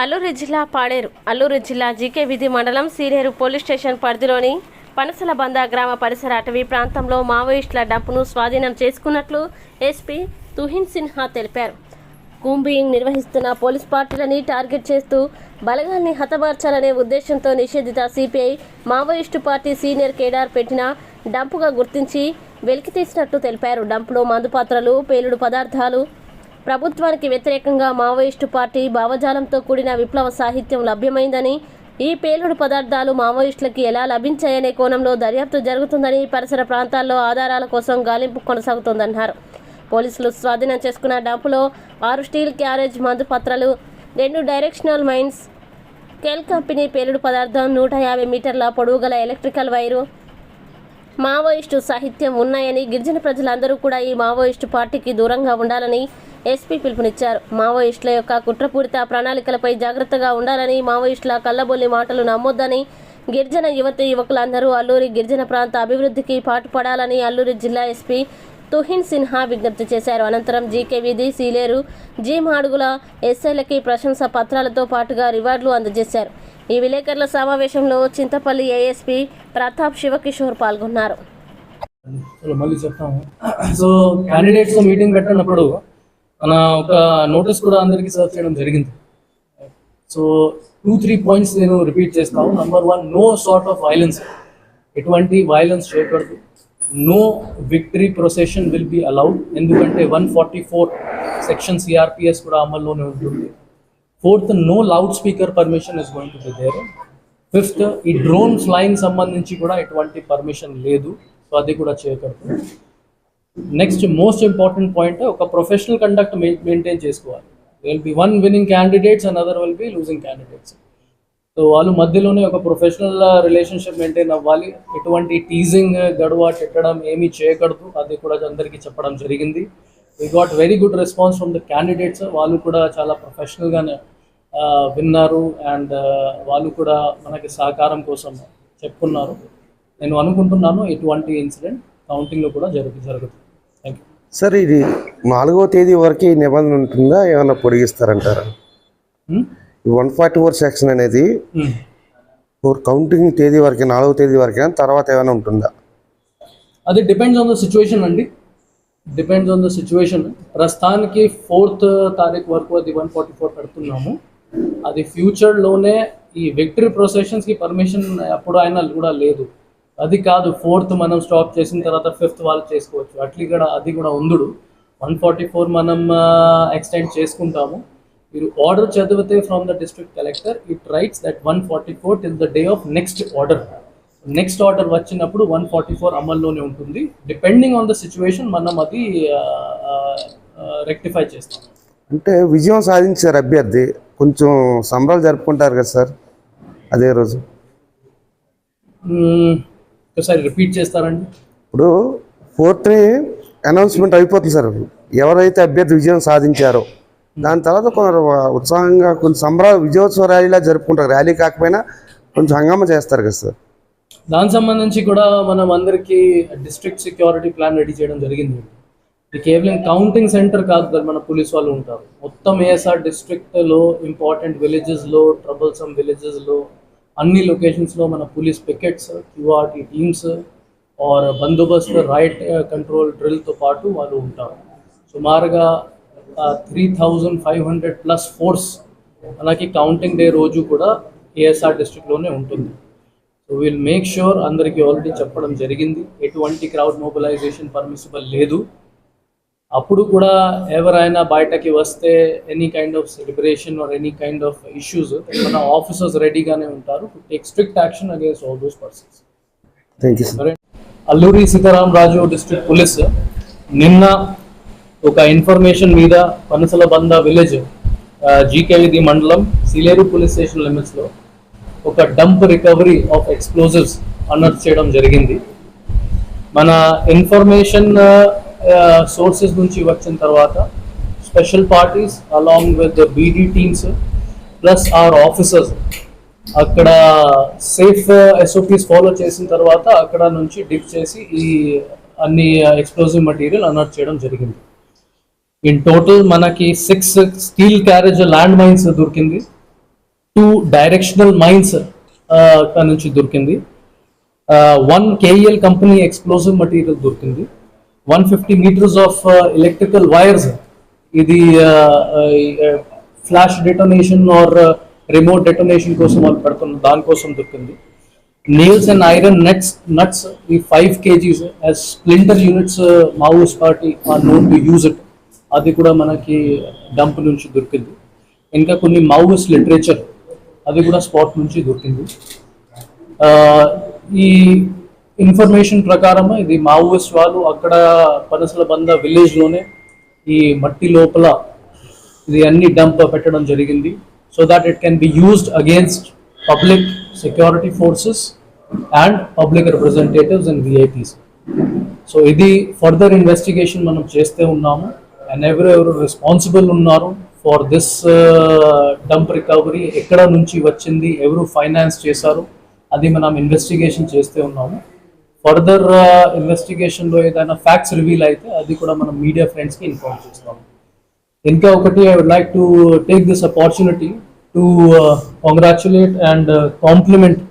అల్లూరు జిల్లా పాడేరు. అల్లూరు జిల్లా జీకే విధి మండలం సీలేరు పోలీస్ స్టేషన్ పరిధిలోని పనసల బంద గ్రామ పరిసర అటవీ ప్రాంతంలో మావోయిస్టుల డంపును స్వాధీనం చేసుకున్నట్లు ఎస్పీ తుహిన్ సిన్హా తెలిపారు. కూంబింగ్ నిర్వహిస్తున్న పోలీస్ పార్టీలని టార్గెట్ చేస్తూ బలగాల్ని హతమార్చాలనే ఉద్దేశంతో నిషేధిత CPI Maoist party senior cadre పెట్టిన డంపుగా గుర్తించి వెలికితీసినట్లు తెలిపారు. డంపులో మందుపాత్రలు పేలుడు పదార్థాలు ప్రభుత్వానికి వ్యతిరేకంగా మావోయిస్టు పార్టీ భావజాలంతో కూడిన విప్లవ సాహిత్యం లభ్యమైందని ఈ పేలుడు పదార్థాలు మావోయిస్టులకి ఎలా లభించాయనే కోణంలో దర్యాప్తు జరుగుతుందని పరిసర ప్రాంతాల్లో ఆధారాల కోసం గాలింపు కొనసాగుతోందన్నారు. పోలీసులు స్వాధీనం చేసుకున్న డంపులో ఆరు స్టీల్ క్యారేజ్ మందు పత్రాలు రెండు డైరెక్షనల్ మైన్స్ కెల్ కంపెనీ పేలుడు పదార్థం నూట యాభై మీటర్ల పొడవు గల ఎలక్ట్రికల్ వైరు మావోయిస్టు సాహిత్యం ఉన్నాయని గిరిజన ప్రజలందరూ కూడా ఈ మావోయిస్టు పార్టీకి దూరంగా ఉండాలని ఎస్పీ పిలుపునిచ్చారు. మావోయిస్టుల యొక్క కుట్రపూరిత ప్రణాళికలపై జాగ్రత్తగా ఉండాలని మావోయిస్టుల కళ్ళబొల్లి మాటలు నమ్మొద్దని గిరిజన యువతి యువకులందరూ అల్లూరి గిరిజన ప్రాంత అభివృద్ధికి పాటుపడాలని అల్లూరి జిల్లా ఎస్పీ తుహిన్ సిన్హా విజ్ఞప్తి చేశారు. అనంతరం జీకే విధి సీలేరు జీ మాడుగుల ఎస్ఐలకి ప్రశంస పత్రాలతో పాటుగా రివార్డులు అందజేశారు. ఈ విలేకరుల సమావేశంలో చింతపల్లి ఏఎస్పీ ప్రతాప్ శివకిషోర్ పాల్గొన్నారు. మళ్ళీ చెప్తాము. సో క్యాండిడేట్స్ మీటింగ్ పెట్టినప్పుడు మన ఒక నోటీస్ కూడా అందరికీ సర్వ్ చేయడం జరిగింది. సో టూ త్రీ పాయింట్స్ నేను రిపీట్ చేస్తాను. Number one no sort of violence ఎటువంటి వైలెన్స్ చేయకూడదు. No victory procession will be allowed ఎందుకంటే one forty four section CrPC కూడా అమల్లోనే ఉంటుంది. Fourth no loud speaker permission is going to be there fifth ఈ drone flying సంబంధించి కూడా ఎటువంటి పర్మిషన్ లేదు. సో అది కూడా చేయకూడదు. నెక్స్ట్ మోస్ట్ ఇంపార్టెంట్ పాయింట్ ఒక ప్రొఫెషనల్ కండక్ట్ మెయింటైన్ చేసుకోవాలి. Will be one winning candidates and other will be losing candidates so వాళ్ళు మధ్యలోనే ఒక ప్రొఫెషనల్ రిలేషన్షిప్ మెయింటైన్ అవ్వాలి. ఎటువంటి టీజింగ్ uh, గడువ చెట్టడం ఏమీ చేయకూడదు. అది కూడా అందరికీ చెప్పడం జరిగింది. We got very good response from the candidates వాళ్ళు కూడా చాలా ప్రొఫెషనల్గానే uh, విన్నారు. అండ్ uh, వాళ్ళు కూడా మనకి సహకారం కోసం చెప్పుకున్నారు. నేను అనుకుంటున్నాను ఇటువంటి ఇన్సిడెంట్ కౌంటింగ్లో కూడా జరుగు జరుగుతుంది. థ్యాంక్ యూ సార్ ఇది నాలుగో తేదీ వరకు నిబంధన ఉంటుందా? ఏమైనా పొడిగిస్తారంటారా? వన్ ఫార్టీ ఫోర్ సెక్షన్ అనేది ఫోర్ కౌంటింగ్ తేదీ వరకే నాలుగో తేదీ వరకే తర్వాత ఏమైనా ఉంటుందా? అది డిపెండ్స్ ఆన్ ద సిచ్యువేషన్ అండి. డిపెండ్స్ ఆన్ ద సిచ్యువేషన్ ప్రస్తుతానికి ఫోర్త్ తారీఖు వరకు అది వన్ ఫార్టీ ఫోర్ పెడుతున్నాము. అది ఫ్యూచర్లోనే ఈ విక్టరీ ప్రొసెషన్స్కి పర్మిషన్ ఎప్పుడు అయినా కూడా లేదు. అది కాదు ఫోర్త్ మనం స్టాప్ చేసిన తర్వాత ఫిఫ్త్ వాళ్ళు చేసుకోవచ్చు. అట్లీ కూడా అది కూడా ఉందుడు వన్ ఫార్టీ ఫోర్ మనం ఎక్స్టెండ్ చేసుకుంటాము. మీరు ఆర్డర్ చదివితే from the district collector it writes that one forty four till the day of next order next order వచ్చినప్పుడు వన్ ఫార్టీ ఫోర్ అమల్లోనే ఉంటుంది. డిపెండింగ్ ఆన్ ద సిచ్యువేషన్ మనం అది రెక్టిఫై చేస్తాం. అంటే విజయం సాధించారు అభ్యర్థి. కొంచెం సంబరాలు జరుపుకుంటారు కదా సార్ అదే రోజు. ఒకసారి రిపీట్ చేస్తారండి. ఇప్పుడు ఫోర్త్ని అనౌన్స్మెంట్ అయిపోతుంది సార్. ఎవరైతే అభ్యర్థి విజయం సాధించారో దాని తర్వాత కొందరు ఉత్సాహంగా కొంచెం సంబరాలు విజయోత్సవ ర్యాలీలా జరుపుకుంటారు. ర్యాలీ కాకపోయినా కొంచెం హంగామా చేస్తారు కదా సార్. దానికి సంబంధించి కూడా మనం అందరికీ డిస్ట్రిక్ట్ సెక్యూరిటీ ప్లాన్ రెడీ చేయడం జరిగింది. కేవలం కౌంటింగ్ సెంటర్ కాదు కదా మన పోలీస్ వాళ్ళు ఉంటారు. మొత్తం ఏఎస్ఆర్ డిస్ట్రిక్ట్లో ఇంపార్టెంట్ విలేజెస్లో ట్రబుల్సమ్ విలేజెస్లో అన్ని లొకేషన్స్లో మన police pickets QRT teams are బందోబస్తు రైట్ కంట్రోల్ డ్రిల్తో పాటు వాళ్ళు ఉంటారు. సుమారుగా three thousand five hundred plus force అలాగే కౌంటింగ్ డే రోజు కూడా ఏఎస్ఆర్ డిస్ట్రిక్ట్లోనే ఉంటుంది. సో విల్ మేక్ షూర్ అందరికీ ఆల్రెడీ చెప్పడం జరిగింది. ఎటువంటి క్రౌడ్ మొబిలైజేషన్ పర్మిసిబుల్ లేదు. అప్పుడు కూడా ఎవరైనా బయటకి వస్తే any kind of celebration or any kind of issues మన ఆఫీసర్స్ రెడీగానే ఉంటారు. To take strict action against all those persons Alluri Sitaram Raju district police నిన్న ఒక ఇన్ఫర్మేషన్ మీద పనసల బంద విలేజ్ జీకేవిది మండలం సిలేరు పోలీస్ స్టేషన్ లిమిట్స్లో ఒక dump recovery of explosives unearth చేయడం జరిగింది. మన ఇన్ఫర్మేషన్ సోర్సెస్ నుంచి వచ్చిన తర్వాత special parties along with BD teams plus our officers అక్కడ సేఫ్ ఎస్ఓపీస్ ఫాలో చేసిన తర్వాత అక్కడ నుంచి డిప్ చేసి ఈ అన్ని ఎక్స్ప్లోజివ్ మెటీరియల్ అనర్ట్ చేయడం జరిగింది. ఇన్ టోటల్ మనకి six steel carriage land mines దొరికింది. టూ డైరెక్షనల్ మైన్స్ నుంచి దొరికింది. One KL company explosive material దొరికింది. One fifty metres of electrical wires ఇది flash detonation or remote detonation కోసం వాళ్ళు పెడుతున్న దానికోసం దొరికింది. Nails and iron nets nuts ఈ five kgs as splinter units Maos party are known to use it అది కూడా మనకి డంప్ నుంచి దొరికింది. ఇంకా కొన్ని మావోస్ లిటరేచర్ అది కూడా స్పాట్ నుంచి దొరికింది. Uh, ఈ ఇన్ఫర్మేషన్ ప్రకారం ఇది మావోయిస్ట్ వాళ్ళు అక్కడ పనసల బంద విలేజ్లోనే ఈ మట్టి లోపల ఇది అన్ని డంప్ పెట్టడం జరిగింది. So that it can be used against public security forces and public representatives and VIPs so ఇది ఫర్దర్ ఇన్వెస్టిగేషన్ మనం చేస్తే ఉన్నాము. అండ్ ఎవరు ఎవరు రెస్పాన్సిబుల్ ఉన్నారు ఫర్ దిస్ డంప్ రికవరీ ఎక్కడ నుంచి వచ్చింది ఎవరు ఫైనాన్స్ చేశారు అది మనం ఇన్వెస్టిగేషన్ చేస్తే ఉన్నాము. ఫర్దర్ ఇన్వెస్టిగేషన్లో ఏదైనా ఫ్యాక్ట్స్ రివీల్ అయితే అది కూడా మనం మీడియా ఫ్రెండ్స్కి ఇన్ఫార్మ్ చేస్తాం ఇంకా ఒకటి I would like to take this opportunity to congratulate and compliment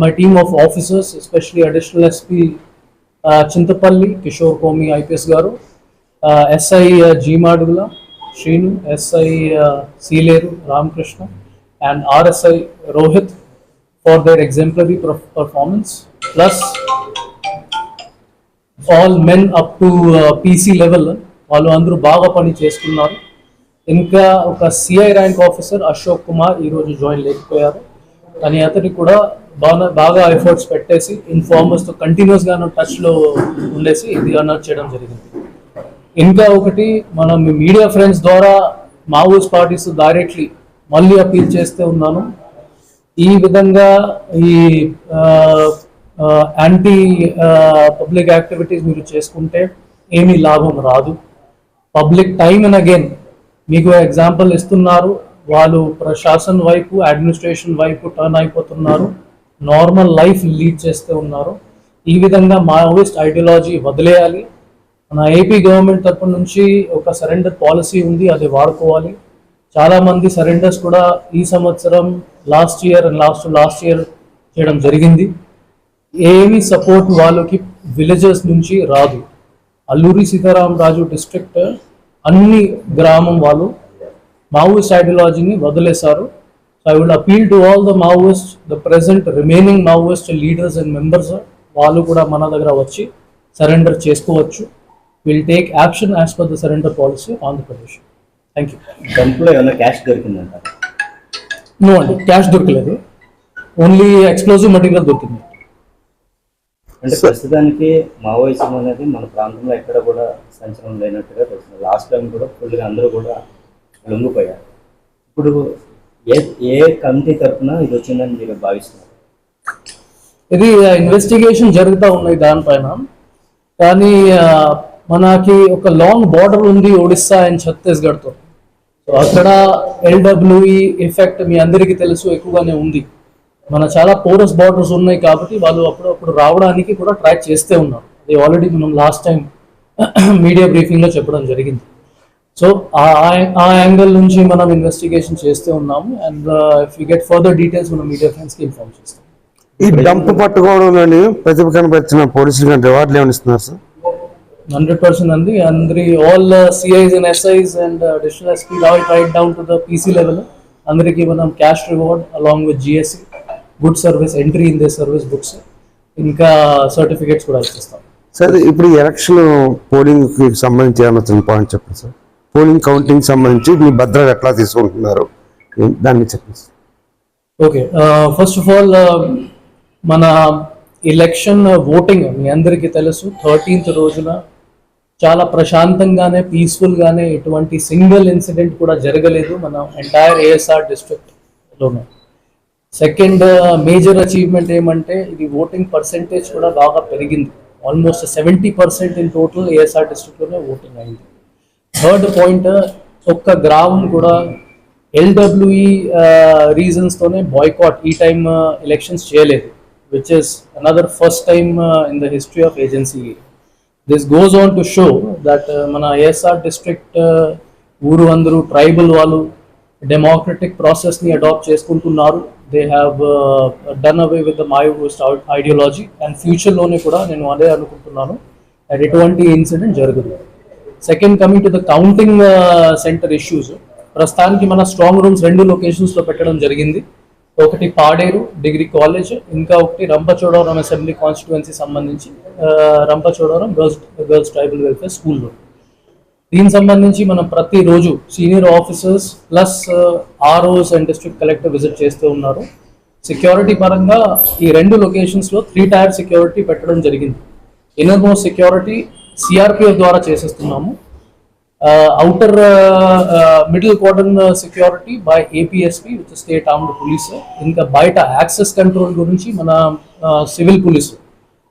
my team of officers especially additional SP Chintapalli Kishore Komi IPS garu SI G Madugula Srinu SI Sileru Ramakrishna and RSI Rohit for their exemplary performance plus all men up to PC level వాళ్ళు అందరూ బాగా పని చేస్తున్నారు. ఇంకా ఒక CI rank officer Ashok Kumar ఈరోజు join లేకపోయారు. కానీ అతనికి కూడా బాగా బాగా ఎఫర్ట్స్ పెట్టేసి ఇన్ఫార్మర్స్తో కంటిన్యూస్గా టచ్లో ఉండేసి ఇది అనౌన్స్ చేయడం జరిగింది. ఇంకా ఒకటి మనం మీడియా ఫ్రెండ్స్ ద్వారా మావోస్ పార్టీస్ డైరెక్ట్లీ మళ్ళీ అపీల్ చేస్తే ఉన్నాను. ఈ విధంగా ఈ యాంటీ పబ్లిక్ యాక్టివిటీస్ మీరు చేసుకుంటే ఏమీ లాభం రాదు. పబ్లిక్ టైం అండ్ అగైన్ మీకు ఎగ్జాంపుల్ ఇస్తున్నారు. వాళ్ళు ప్రశాసన్ వైపు అడ్మినిస్ట్రేషన్ వైపు టర్న్ అయిపోతున్నారు. నార్మల్ లైఫ్ లీడ్ చేస్తూ ఉన్నారు. ఈ విధంగా మావోయిస్ట్ ఐడియాలజీ వదిలేయాలి. మన ఏపీ గవర్నమెంట్ తరపు నుంచి ఒక సరెండర్ పాలసీ ఉంది అది వాడుకోవాలి. చాలామంది సరెండర్స్ కూడా ఈ సంవత్సరం last year and last last year చేయడం జరిగింది. ఏమి సపోర్ట్ వాళ్ళకి విలేజెస్ నుంచి రాదు. అల్లూరి సీతారాం రాజు డిస్ట్రిక్ట్ అన్ని గ్రామం వాళ్ళు మావోయిస్ట్ ఐడియాలజీని వదిలేశారు. So I will appeal to all the Maoist the present remaining Maoist leaders and members వాళ్ళు కూడా మన దగ్గర వచ్చి సరెండర్ చేసుకోవచ్చు. Will take action as per the surrender policy Andhra Pradesh thank you దాంట్లో ఏమైనా క్యాష్ దొరికిందంటారు? నో అండి క్యాష్ దొరకలేదు. ఓన్లీ ఎక్స్ప్లోజివ్ మెటీరియల్ దొరికింది. అంటే ప్రస్తుతానికి మావోయిజం అనేది మన ప్రాంతంలో ఎక్కడ కూడా సంచలనం లేనట్టుగా తెలుస్తుంది. లాస్ట్ టైం కూడా ఫుల్గా అందరూ కూడా లొంగిపోయారు. ఇప్పుడు ఏ ఏ కమిటీ తరఫున ఇది వచ్చిందని మీరు భావిస్తున్నారు? ఇది ఇన్వెస్టిగేషన్ జరుగుతూ ఉన్నాయి దానిపైన కానీ మనకి ఒక లాంగ్ బార్డర్ ఉంది ఒడిస్సా అండ్ ఛత్తీస్గఢ్తో. అక్కడ ఎల్డబ్ల్యూఈ ఎఫెక్ట్ మీ అందరికీ తెలుసు ఎక్కువగానే ఉంది. మన చాలా పోరస్ బార్డర్స్ ఉన్నాయి కాబట్టి వాళ్ళు అప్పుడప్పుడు రావడానికి కూడా ట్రాక్ చేస్తే ఉన్నారు. అది ఆల్రెడీ మనం లాస్ట్ టైం మీడియా బ్రీఫింగ్లో చెప్పడం జరిగింది. సో ఆ యాంగిల్ నుంచి మనం ఇన్వెస్టిగేషన్ చేస్తే ఉన్నాము and if you get further details మనం మీడియా ఫ్రెండ్స్కి ఇన్ఫార్మ్ చేస్తాం. ఈ డంప్ పట్టుకోవడంలోని ప్రతిభ కనపరిచిన పోలీసులు రివార్డులు ఏమైనా ఇస్తున్నారు సార్? హండ్రెడ్ పర్సెంట్ అండి అందరి all CIs and SIs and additional SP right down to the PC level అందరికీ మనం cash reward along with GSC good service entry in the service books ఇంకా సర్టిఫికేట్స్ కూడా ఇచ్చేస్తాం. సార్ ఇప్పుడు ఎలక్షన్ పోలింగ్కి సంబంధించి ఏమైనా చిన్న పాయింట్ చెప్పండి సార్ పోలింగ్ కౌంటింగ్ సంబంధించి మీ భద్రత ఎట్లా తీసుకుంటున్నారు? దాన్ని చెప్పండి ఓకే ఫస్ట్ ఆఫ్ ఆల్ మన ఎలక్షన్ ఓటింగ్ మీ అందరికీ తెలుసు. థర్టీన్త్ రోజున చాలా ప్రశాంతంగానే పీస్ఫుల్గానే ఎటువంటి సింగిల్ ఇన్సిడెంట్ కూడా జరగలేదు మన ఎంటైర్ ఏఎస్ఆర్ డిస్ట్రిక్ట్లోనే సెకండ్ మేజర్ అచీవ్మెంట్ ఏమంటే ఇది ఓటింగ్ పర్సెంటేజ్ కూడా బాగా పెరిగింది. Almost seventy percent in total ASR డిస్ట్రిక్ట్లోనే voting అయింది. థర్డ్ పాయింట్ uh, ఒక్క గ్రామం కూడా ఎల్డబ్ల్యూఈ రీజన్స్తోనే బాయ్కాట్ ఈ టైమ్ ఎలక్షన్స్ uh, చేయలేదు which is another first time in the history of agency this goes on to show that మన ASR district uh, ఊరు అందరూ ట్రైబల్ వాళ్ళు డెమోక్రటిక్ ప్రాసెస్ని అడాప్ట్ చేసుకుంటున్నారు. They have done away with the ideology and ఫ్యూచర్లోనే కూడా నేను అదే అనుకుంటున్నాను. అండ్ ఎటువంటి ఇన్సిడెంట్ జరగదు second coming to the counting centre issues ప్రస్తుతానికి మన స్ట్రాంగ్ రూమ్స్ రెండు లొకేషన్స్లో పెట్టడం జరిగింది. ఒకటి పాడేరు డిగ్రీ కాలేజ్ ఇంకా ఒకటి రంపచోడవరం అసెంబ్లీ కాన్స్టిట్యువెన్సీ సంబంధించి Rampachodavaram girls girls tribal welfare స్కూల్లో. దీనికి సంబంధించి మనం ప్రతిరోజు senior officers plus ROs and district collector visit చేస్తూ ఉన్నారు. సెక్యూరిటీ పరంగా ఈ రెండు లొకేషన్స్లో త్రీ టైర్ సెక్యూరిటీ పెట్టడం జరిగింది. ఇన్నర్ మోస్ట్ సెక్యూరిటీ సిఆర్పిఎఫ్ ద్వారా చేసేస్తున్నాము. Outer middle quarter security by APSP with state armed police ఇంకా బయట యాక్సెస్ కంట్రోల్ గురించి మన civil police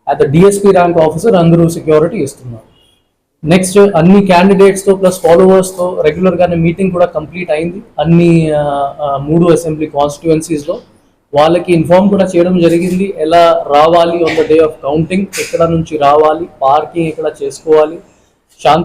at the DSP rank officer అందరూ సెక్యూరిటీ ఇస్తున్నారు. నెక్స్ట్ అన్ని క్యాండిడేట్స్తో ప్లస్ ఫాలోవర్స్తో రెగ్యులర్గానే రెగ్యులర్ మీటింగ్ కూడా కంప్లీట్ అయింది. అన్ని uh, uh, మూడు అసెంబ్లీ కాన్స్టిట్యువెన్సీస్లో వాళ్ళకి ఇన్ఫార్మ్ కూడా చేయడం జరిగింది. ఎలా రావాలి on the day of counting ఎక్కడ నుంచి రావాలి పార్కింగ్ ఎక్కడ చేసుకోవాలి శాంతి